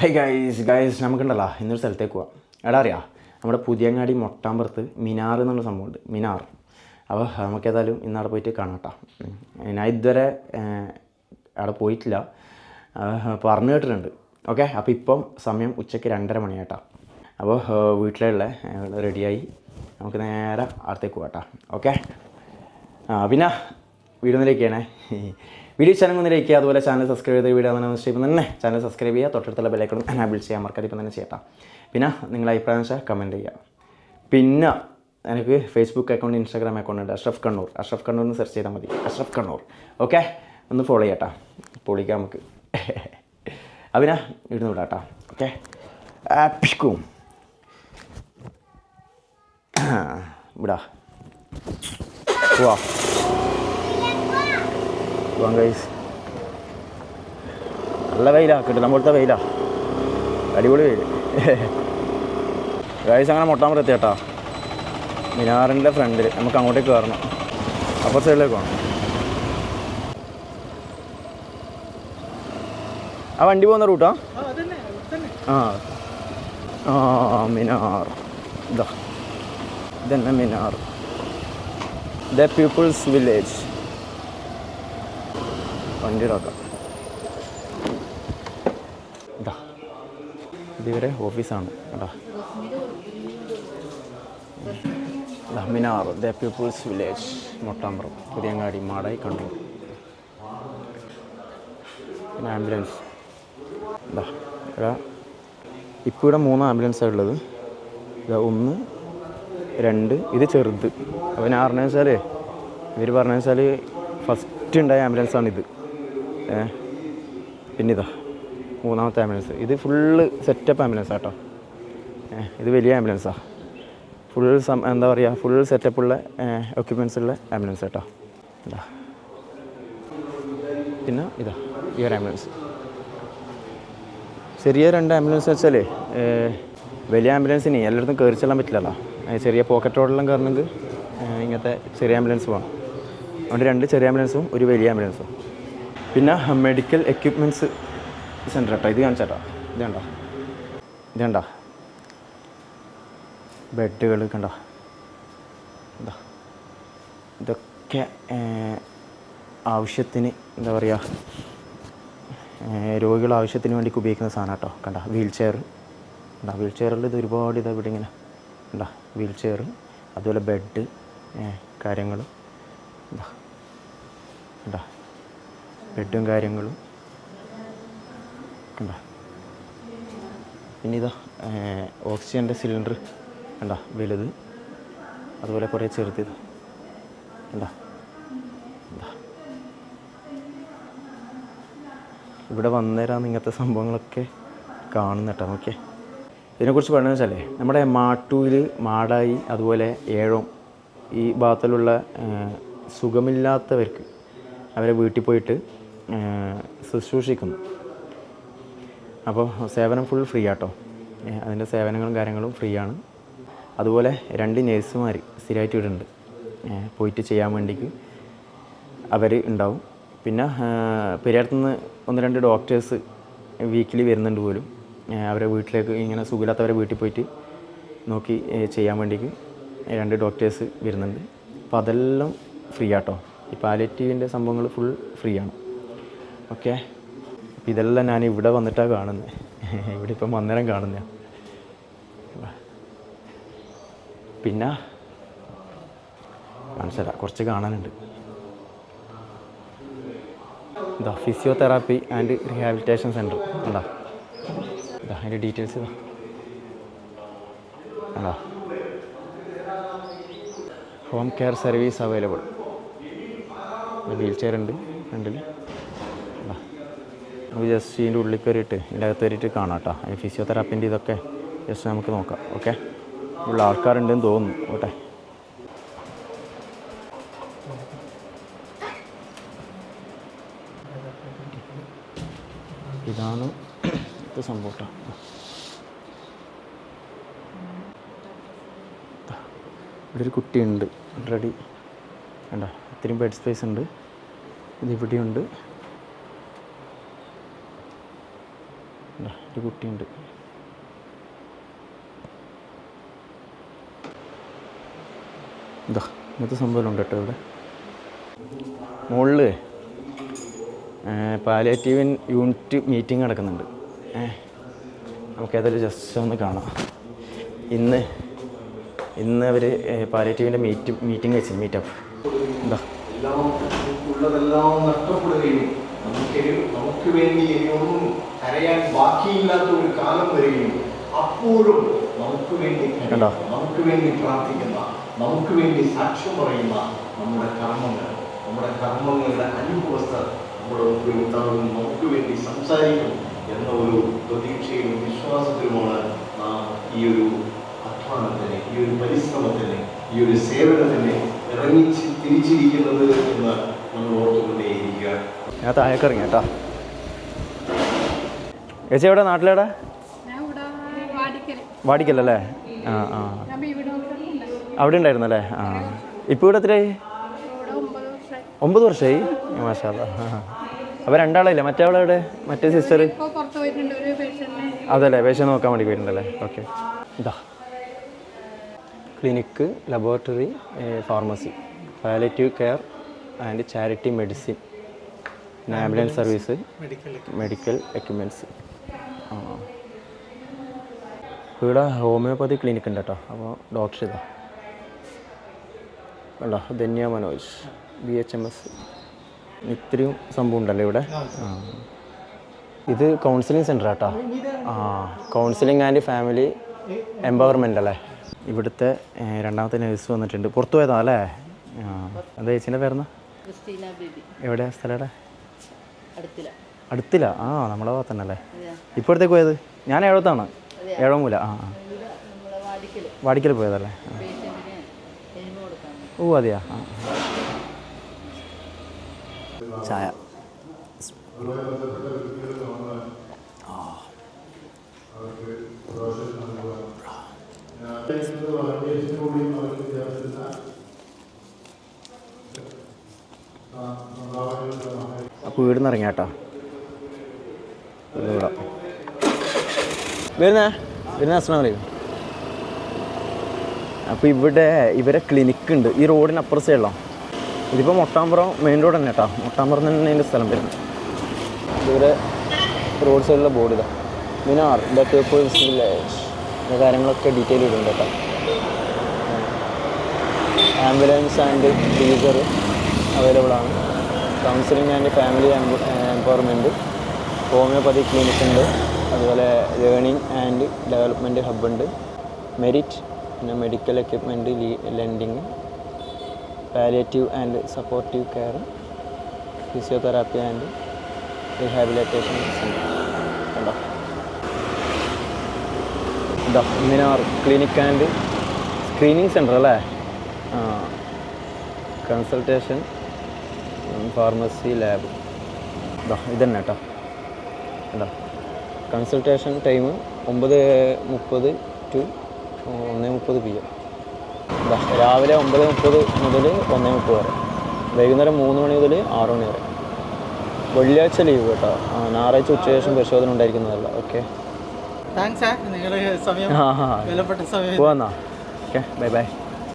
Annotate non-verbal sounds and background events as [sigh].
High guys guys നമുക്കുണ്ടല്ലോ. ഇന്നൊരു സ്ഥലത്തേക്ക് പോവാം. എടാ അറിയാം നമ്മുടെ പുതിയങ്ങാടി മൊട്ടാമ്പുറത്ത് മിനാർ എന്നുള്ള സംഭവമുണ്ട്. മിനാർ. അപ്പോൾ നമുക്ക് ഏതായാലും ഇന്ന് പോയിട്ട് കാണാം കേട്ടോ. ഉം. ഞാൻ ഇതുവരെ അവിടെ പോയിട്ടില്ല. പറഞ്ഞു കേട്ടിട്ടുണ്ട്. ഓക്കെ അപ്പോൾ ഇപ്പം സമയം ഉച്ചയ്ക്ക് രണ്ടര മണിയാട്ടാ അപ്പോൾ വീട്ടിലുള്ള റെഡിയായി. നമുക്ക് നേരെ അടുത്തേക്ക് പോകാം ഓക്കെ? പിന്നെ വീഡിയോ ഒന്നിലേക്കാണേ വീഡിയോ ചാനൽ ഒന്നിലേക്ക് അതുപോലെ ചാനൽ സബ്സ്ക്രൈബ് ചെയ്ത് വീഡിയോ തന്നെ ഇപ്പം തന്നെ. ചാനൽ സബ്സ്ക്രൈബ് ചെയ്യുക തൊട്ടടുത്തുള്ള ബെല്ലൈക്കണം എനാബിൾ ചെയ്യാൻ മറക്കാതെ ഇപ്പം തന്നെ ചെയ്യട്ടാ. പിന്നെ നിങ്ങളുടെ അഭിപ്രായം വെച്ചാൽ കമന്റ് ചെയ്യുക. പിന്നെ എനിക്ക് ഫേസ്ബുക്ക് അക്കൗണ്ട് ഇൻസ്റ്റാഗ്രാം അക്കൗണ്ട് ഉണ്ട്. അഷ്റഫ് കണ്ണൂർ അഷ്റഫ് കണ്ണൂർ എന്ന് സെർച്ച് ചെയ്താൽ മതി. അഷ്റഫ് കണ്ണൂർ ഓക്കെ ഒന്ന് ഫോളോ ചെയ്യട്ടാ. പൊളിക്കാം നമുക്ക്. [laughs] അവിനാ ഇടുന്ന് വിടാട്ടാ. ഓക്കെ ആപ്പിക്കും [clears throat] വിടാ. പോവാ. പോവാം ഗൈസ് നല്ല വെയിലാണ് കിട്ടുന്ന പോലത്തെ വെയിലാണ് അടിപൊളി വെയിൽ. [laughs] ഗൈസ് അങ്ങനെ എത്തി കേട്ടാ. മിനാറിന്റെ ഫ്രണ്ടിൽ നമുക്ക് അങ്ങോട്ടേക്ക് കയറണം. അപ്പർ സൈഡിലേക്ക് പോകണം ആ വണ്ടി പോകുന്ന റൂട്ടാ ആ? ആ മിനാർ. ഇതാ. ഇതന്നെ മിനാർ. ദ പീപ്പിൾസ് വില്ലേജ് വണ്ടി ഇടാക്കാം ഇതാ ഇതിവരെ ഓഫീസാണ് കേട്ടാ. Minar the people's village Mottambaram Puthiyangadi Madayi Kannur. പിന്നെ ആംബുലൻസ്. ഇപ്പോൾ ഇവിടെ മൂന്ന് ആംബുലൻസാണ് ഉള്ളത്. ഇതാ ഒന്ന് രണ്ട് ഇത് ചെറുത്. അപ്പം ഞാൻ പറഞ്ഞു ഇവർ പറഞ്ഞു വെച്ചാൽ ഫസ്റ്റ് ഉണ്ടായ ആംബുലൻസാണിത്. പിന്നെ ഇതാ മൂന്നാമത്തെ ആംബുലൻസ്. ഇത് ഫുള്ള് സെറ്റപ്പ് ആംബുലൻസ് കേട്ടോ ഇത് വലിയ ആംബുലൻസാണ് ഫുൾ സം എന്താ പറയുക ഫുൾ സെറ്റപ്പുള്ള എക്യുപ്മെൻസ് ഉള്ള ആംബുലൻസ് കേട്ടോ ഇതാ. പിന്നെ ഇതാ ഈ ഒരു ആംബുലൻസ്. ചെറിയ രണ്ട് ആംബുലൻസ് വെച്ചാൽ വലിയ ആംബുലൻസിന് എല്ലായിടത്തും കയറി ചെല്ലാൻ പറ്റില്ലല്ലോ. ചെറിയ പോക്കറ്റ് റോഡെല്ലാം കയറണമെങ്കിൽ ഇങ്ങനത്തെ ചെറിയ ആംബുലൻസ് വേണം അതുകൊണ്ട് രണ്ട് ചെറിയ ആംബുലൻസും ഒരു വലിയ ആംബുലൻസും. പിന്നെ മെഡിക്കൽ എക്യുപ്മെന്റ്സ് സെന്റർ കേട്ടോ ഇത് കാണിച്ചാട്ടോ ഇത് കണ്ടോ? ഇത് കണ്ടോ? ബെഡുകൾ കണ്ടോ? എന്താ ഇതൊക്കെ ആവശ്യത്തിന് എന്താ പറയുക രോഗികൾ ആവശ്യത്തിന് വേണ്ടി ഉപയോഗിക്കുന്ന സാധനം കേട്ടോ കണ്ട? വീൽ ചെയർ കണ്ട? വീൽ ചെയറിൽ ഇത് ഒരുപാട് ഇതാ ഇവിടെ ഇങ്ങനെ. കണ്ട? വീൽ ചെയർ അതുപോലെ ബെഡ് കാര്യങ്ങൾ എന്താ കണ്ട? ബെഡും കാര്യങ്ങളും. കണ്ട? പിന്നെ ഇതാ ഓക്സിജന്റെ സിലിണ്ടർ കണ്ട? വലുത്. അതുപോലെ കുറേ ചെറുത് കണ്ട? ഇവിടെ വന്നേരാന്ന് ഇങ്ങനത്തെ സംഭവങ്ങളൊക്കെ കാണുന്ന കേട്ടോ ഓക്കെ ഇതിനെക്കുറിച്ച് പറയുന്നത് വെച്ചാലേ നമ്മുടെ മാട്ടൂർ മാടായി അതുപോലെ ഏഴോം ഈ ഭാഗത്തിലുള്ള സുഖമില്ലാത്തവർക്ക് അവരെ വീട്ടിൽ പോയിട്ട് ശുശ്രൂഷിക്കുന്നു. അപ്പോൾ സേവനം ഫുൾ ഫ്രീ ആട്ടോ. അതിന്റെ സേവനങ്ങളും കാര്യങ്ങളും ഫ്രീ ആണ്. അതുപോലെ രണ്ട് നേഴ്സുമാർ സ്ഥിരമായിട്ട് ഇവിടുണ്ട് പോയിട്ട് ചെയ്യാൻ വേണ്ടിക്ക് അവർ ഉണ്ടാവും. പിന്നെ പെരിയാർത്തുനിന്ന് ഒന്ന് രണ്ട് ഡോക്ടേഴ്സ് വീക്കിലി വരുന്നുണ്ട് പോലും. അവരെ വീട്ടിലേക്ക് ഇങ്ങനെ സുഖമില്ലാത്തവരെ വീട്ടിൽ പോയിട്ട് നോക്കി ചെയ്യാൻ വേണ്ടിക്ക് രണ്ട് ഡോക്ടേഴ്സ് വരുന്നുണ്ട്. അപ്പോൾ അതെല്ലാം ഫ്രീ ആട്ടോ. ഈ പാലിയേറ്റീവിന്റെ സംഭവങ്ങൾ ഫുൾ ഫ്രീ ആണ്. ഓക്കെ. ഇതെല്ലാം ഞാൻ ഇവിടെ വന്നിട്ടാണ് കാണുന്നത് ഇവിടെ ഇപ്പം അന്നേരം കാണുന്ന. പിന്നെ കാണിച്ചല്ല കുറച്ച് കാണാനുണ്ട്. ഇതാ ഫിസിയോതെറാപ്പി ആൻഡ് റീഹാബിലിറ്റേഷൻ സെന്റർ ഉണ്ടോ ഇതാ അതിന്റെ ഡീറ്റെയിൽസ് ഇതാ. കണ്ടോ? Home care service available wheelchair ഉണ്ട് ഫ്രണ്ടിൽ കണ്ടോ നമുക്ക് ജസ്റ്റ് ഇതിന്റെ ഉള്ളിൽ കയറിയിട്ട് ഇതിന്റെ അകത്ത് കയറിയിട്ട് കാണാം കേട്ടോ. അതിന് ഫിസിയോതെറാപ്പിന്റെ ഇതൊക്കെ ജസ്റ്റ് നമുക്ക് നോക്കാം ഓക്കെ ഉള്ള ആൾക്കാരുണ്ടെന്ന് തോന്നുന്നു ഓട്ടെ ഇതാണ് ഇത് സംഭവം കേട്ടോ. ഇവിടെ ഒരു കുട്ടിയുണ്ട് ഓൾറെഡി വേണ്ട ഇത്രയും ബെഡ് സ്പേസ് ഉണ്ട്. ഇത് ഇവിടെയുണ്ട് ഇതാ, ഒരു കുട്ടിയുണ്ട്. ഇതാ സംഭവം ഉണ്ട് കേട്ടോ ഇവിടെ. മുകളിൽ പാലിയേറ്റീവൻ യൂണിറ്റ് മീറ്റിംഗ് നടക്കുന്നുണ്ട്. നമുക്കേതായാലും ജസ്റ്റ് ഒന്ന് കാണാം. ഇന്ന് ഇന്ന് അവർ പാലിയേറ്റീവിന്റെ മീറ്റ് മീറ്റിംഗ് വെച്ചു മീറ്റപ്പ് എന്താ ഉള്ളതെല്ലാം നഷ്ടപ്പെടുകയും നമുക്ക് നമുക്ക് വേണ്ടി ഇനിയൊന്നും കരയാൻ ബാക്കിയില്ലാത്ത ഒരു കാലം വരികയും അപ്പോഴും നമുക്ക് വേണ്ടി? നമുക്ക് വേണ്ടി പ്രാർത്ഥിക്കുന്ന നമുക്ക് വേണ്ടി സാക്ഷ്യം പറയുന്ന നമ്മുടെ കർമ്മങ്ങൾ നമ്മുടെ കർമ്മങ്ങളുടെ അനുഭവസ്ഥർ നമ്മുടെ മുമ്പിൽ ഉണ്ടാകും നമുക്ക് വേണ്ടി സംസാരിക്കും എന്ന ഒരു പ്രതീക്ഷയിലും വിശ്വാസത്തിലുമാണ് നാം ഈ ഒരു അധ്വാനത്തിന് ഈ ഒരു പരിശ്രമത്തിന് ഈ ഒരു സേവനത്തിന് ഇറങ്ങി തിരിച്ചിരിക്കുന്നത് എന്ന് നമ്മൾ ഓർത്തുകൊണ്ടേയിരിക്കുക ഞാൻ താഴേക്ക് ഇറങ്ങി കേട്ടോ. ചേച്ചി എവിടെ? നാട്ടിലെവിടെ? വാടിക്കല്ലേ ആ ആ. ഞാൻ ഇവിടെ ഉണ്ട് അവിടെ ഉണ്ടായിരുന്നല്ലേ? ആ. ഇപ്പോൾ ഇവിടെ എത്രയായി? ഒമ്പത് വർഷമായി മാഷാല്ല അപ്പോൾ രണ്ടാളില്ലേ? മറ്റേ അവിടെ മറ്റേ സിസ്റ്റർ അതല്ലേ പേഷ്യൻ നോക്കാൻ വേണ്ടി പോയിട്ടുണ്ടല്ലേ? ഓക്കെ ഇതാ. Clinic laboratory pharmacy palliative care and charity medicine. പിന്നെ ആംബുലൻസ് സർവീസ്. മെഡിക്കൽ എക്യുപ്മെന്റ്സ് ആ. ഇവിടെ ഹോമിയോപ്പതി ക്ലിനിക് ഉണ്ട് കേട്ടോ. അപ്പോൾ ഡോക്ടർ ഇതാ. അല്ല Dhanya Manoj. B H M S ഇത്രയും സംഭവം ഉണ്ടല്ലോ ഇവിടെ? ആ ഇത് കൗൺസിലിംഗ് സെന്റർ ആട്ടോ ആ കൗൺസിലിംഗ് ആൻഡ് ഫാമിലി എംപവർമെന്റ് അല്ലേ? ഇവിടുത്തെ രണ്ടാമത്തെ നേഴ്സ് വന്നിട്ടുണ്ട്. പുറത്തു പോയതാ അല്ലേ? ആ. എന്താ ചേച്ചീന്റെ പേരെന്നാ ക്രിസ്റ്റീന ബേബി. എവിടെയാ സ്ഥലം അടുത്തില. അടുത്തില്ല ആ നമ്മളെ ഭാഗത്ത് തന്നെ അല്ലേ ഇപ്പോഴത്തേക്ക് പോയത്? ഞാൻ ഏഴത്താണ്. ഏഴമൂല. ആ ആ. വാടിക്കൽ പോയതല്ലേ? ഓ അതെയാ. ആ. ചായ. വീട് നിന്ന് ഇറങ്ങിയാട്ടോ ഇവിടെ വരുന്നേ വരുന്ന അസ്ലാം വലൈക്കും അപ്പോൾ ഇവിടെ ഇവരെ ക്ലിനിക്ക് ഉണ്ട്. ഈ റോഡിന് അപ്പുറം സൈഡിലോ ഇതിപ്പോൾ മൊട്ടാമ്പുറം മെയിൻ റോഡ് തന്നെ കേട്ടോ മൊട്ടാമ്പുറം തന്നെ അതിന്റെ സ്ഥലം വരുന്നത് ഇവരെ റോഡ് സൈഡിലെ ബോർഡ് ഇതാ. മിനാർ ദ പീപ്പിൾസ് വില്ലേജ് കാര്യങ്ങളൊക്കെ ഡീറ്റെയിൽ ഇടുന്നുണ്ട് കേട്ടോ. ആംബുലൻസ് ആൻഡ് ഫ്രീസർ അവൈലബിൾ ആണ്. Counselling and family empowerment homoeopathy clinic ഉണ്ട്. അതുപോലെ ലേണിംഗ് ആൻഡ് ഡെവലപ്മെന്റ് ഹബ്ബുണ്ട് മെരിറ്റ് പിന്നെ medical equipment lending palliative and supportive care physiotherapy and rehabilitation കണ്ടോ? ഇതാ Minar clinic and screening centre അല്ലേ? കൺസൾട്ടേഷൻ ഫാർമസി ലാബ് ഇതാ ഇതന്നെ കേട്ടോ ഇതാ. കൺസൾട്ടേഷൻ ടൈം ഒമ്പത് മുപ്പത് ടു ഒന്ന് മുപ്പത് പി എം ഇതാ രാവിലെ ഒമ്പത് മുപ്പത് മുതൽ ഒന്ന് മുപ്പത് വരെ. വൈകുന്നേരം മൂന്ന് മണി മുതൽ ആറ് മണി വരെ. വെള്ളിയാഴ്ച ലീവ് കേട്ടോ. ആ, ഞായറാഴ്ച ഉച്ചശേഷം പരിശോധന ഉണ്ടായിരിക്കുന്നതല്ല. ഓക്കെ താങ്ക്സ് നിങ്ങളുടെ സമയം ആ ഹാ വിലപ്പെട്ട സമയം പോവാന്നാ ഓക്കെ ബൈ ബൈ